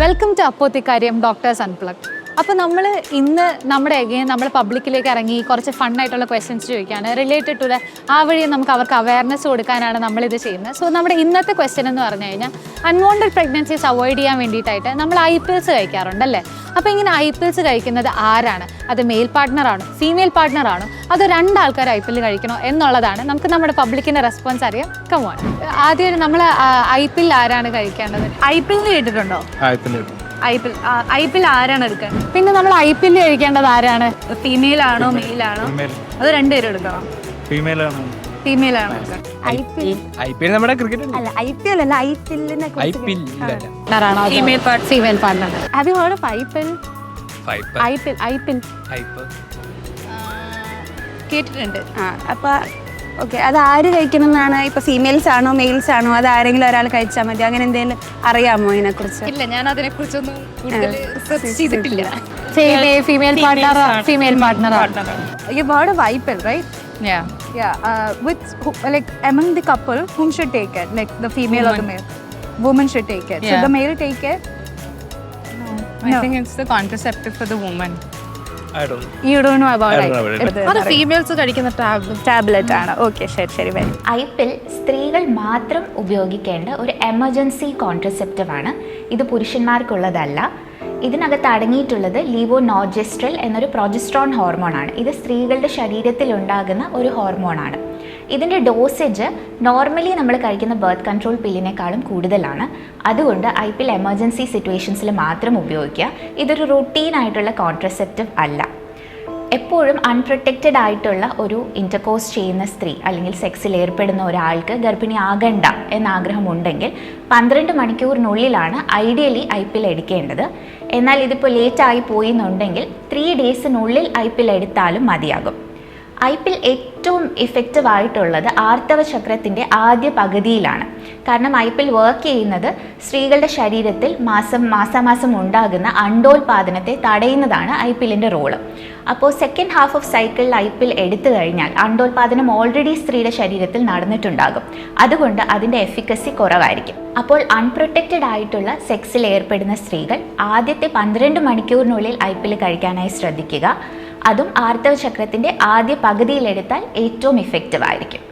Welcome to അപ്പോത്തിക്കാര്യം doctors unplug അപ്പോൾ നമ്മൾ ഇന്ന് നമ്മുടെ എഗെയിൻ നമ്മൾ പബ്ലിക്കിലേക്ക് ഇറങ്ങി കുറച്ച് ഫണ്ണായിട്ടുള്ള ക്വസ്റ്റ്യൻസ് ചോദിക്കാൻ റിലേറ്റഡ് ടു ദ ആ വഴി നമുക്ക് അവർക്ക് അവയർനെസ് കൊടുക്കാനാണ് നമ്മൾ ഇത് ചെയ്യുന്നത്. സോ നമ്മുടെ ഇന്നത്തെ ക്വസ്റ്റ്യൻ എന്ന് പറഞ്ഞു കഴിഞ്ഞാൽ അൺവോണ്ടഡ് പ്രഗ്നൻസീസ് അവോയ്ഡ് ചെയ്യാൻ വേണ്ടിയിട്ടായിട്ട് നമ്മൾ ഐ പിൽസ് കഴിക്കാറുണ്ടല്ലേ അപ്പോൾ ഇങ്ങനെ ഐ പിൽസ് കഴിക്കുന്നത് ആരാണ്? അത് മെയിൽ പാർട്ട്ണറാണോ ഫീമെയിൽ പാർട്ട്ണറാണോ അത് രണ്ടാൾക്കാർ ഐ പി എൽ കഴിക്കണോ എന്നുള്ളതാണ് നമുക്ക് നമ്മുടെ പബ്ലിക്കിന്റെ റെസ്പോൺസ് അറിയാം. കമോൺ ആദ്യം നമ്മൾ ഐ പി എൽ ആരാണ് കഴിക്കേണ്ടത്? ഐ പി എൽ കേട്ടിട്ടുണ്ടോ? ആയത്തിലിടും I P L I P L ആരാണ് എടുക്കുന്നത് പിന്നെ നമ്മൾ ഐ പി എൽ കഴിക്കേണ്ടത് ആരാണ്? ഫീമെയിൽ ആണോ മെയിൽ ആണോ? അത് രണ്ടുപേരും എടുക്കണം. ഫീമെയിൽ ആണ്. ഫീമെയിൽ ആണോ ഐ പി എൽ. നമ്മുടെ ക്രിക്കറ്റ് അല്ല? ഐ പി എൽ അല്ല ഐ പി എല്ലിനെ I P L പാർട്ട്ണറാണോ female female partner have you heard of I pill I pill I pill കേട്ടിട്ടുണ്ട്. ആ അപ്പൊ ഓക്കെ അത് ആര് കഴിക്കണമെന്നാണ് ഇപ്പൊ ഫീമെയിൽസ് ആണോ മെയിൽസ് ആണോ അത് ആരെങ്കിലും ഒരാൾ കഴിച്ചാൽ മതി അങ്ങനെ എന്തെങ്കിലും അറിയാമോ ഇതിനെ കുറിച്ച് ഇല്ല ഞാൻ അതിനെ കുറിച്ചൊന്നും ചെയ്തിട്ടില്ല female partner female partner heard of IPL, right? Yeah. Yeah. Uh, with who, like among the couple, whom should take it? Like the female or the male? Woman should take it. Yeah. Should the male take it? I No. think it's the contraceptive for the woman. അത് females കഴിക്കുന്ന tablet ആണ്. Okay ശരി ശരി വരും. ഐപ്പിൽ സ്ത്രീകൾ മാത്രം ഉപയോഗിക്കേണ്ട ഒരു എമർജൻസി കോൺട്രസെപ്റ്റീവ് ആണ്. ഇത് പുരുഷന്മാർക്കുള്ളതല്ല. ഇതിനകത്ത് അടങ്ങിയിട്ടുള്ളത് ലീവോ നോജെസ്ട്രൽ എന്നൊരു പ്രൊജസ്ട്രോൺ ഹോർമോണാണ് ഇത് സ്ത്രീകളുടെ ശരീരത്തിൽ ഉണ്ടാകുന്ന ഒരു ഹോർമോണാണ് ഇതിന്റെ ഡോസേജ് നോർമലി നമ്മൾ കഴിക്കുന്ന ബർത്ത് കൺട്രോൾ പില്ലിനേക്കാളും കൂടുതലാണ്. അതുകൊണ്ട് ഐ പി എൽ എമർജൻസി സിറ്റുവേഷൻസിൽ മാത്രം ഉപയോഗിക്കുക. ഇതൊരു റൂട്ടീൻ ആയിട്ടുള്ള കോൺട്രസെപ്റ്റീവ് അല്ല. എപ്പോഴും അൺപ്രൊട്ടക്റ്റഡ് ആയിട്ടുള്ള ഒരു ഇന്റർകോഴ്സ് ചെയ്യുന്ന സ്ത്രീ അല്ലെങ്കിൽ സെക്സിൽ ഏർപ്പെടുന്ന ഒരാൾക്ക് ഗർഭിണി ആകണ്ട എന്ന ആഗ്രഹമുണ്ടെങ്കിൽ പന്ത്രണ്ട് മണിക്കൂറിനുള്ളിലാണ് ഐഡിയലി ഐ പി എൽ എടുക്കേണ്ടത്. എന്നാൽ ഇതിപ്പോൾ ലേറ്റായി പോയി എന്നുണ്ടെങ്കിൽ ത്രീ ഡേയ്സിനുള്ളിൽ ഐ പി എൽ എടുത്താലും മതിയാകും. ഐ പി എൽ ഏറ്റവും ഇഫക്റ്റീവ് ആയിട്ടുള്ളത് ആർത്തവ ചക്രത്തിന്റെ ആദ്യ പകുതിയിലാണ്. കാരണം ഐ പി എൽ വർക്ക് ചെയ്യുന്നത് സ്ത്രീകളുടെ ശരീരത്തിൽ മാസം മാസാമാസം ഉണ്ടാകുന്ന അണ്ടോൽപാദനത്തെ തടയുന്നതാണ് ഐ പി എല്ലിന്റെ റോൾ അപ്പോൾ സെക്കൻഡ് ഹാഫ് ഓഫ് സൈക്കിളിൽ ഐ പി എൽ എടുത്തു കഴിഞ്ഞാൽ അണ്ടോൽപാദനം ഓൾറെഡി സ്ത്രീയുടെ ശരീരത്തിൽ നടന്നിട്ടുണ്ടാകും. അതുകൊണ്ട് അതിന്റെ എഫിക്കസി കുറവായിരിക്കും. അപ്പോൾ അൺപ്രൊട്ടക്റ്റഡ് ആയിട്ടുള്ള സെക്സിൽ ഏർപ്പെടുന്ന സ്ത്രീകൾ ആദ്യത്തെ പന്ത്രണ്ട് മണിക്കൂറിനുള്ളിൽ ഐ പി എൽ കഴിക്കാനായി ശ്രദ്ധിക്കുക. അതും ആർത്തവ ചക്രത്തിന്റെ ആദ്യ പകുതിയിലെടുത്താൽ ഏറ്റവും ഇഫക്റ്റീവ് ആയിരിക്കും.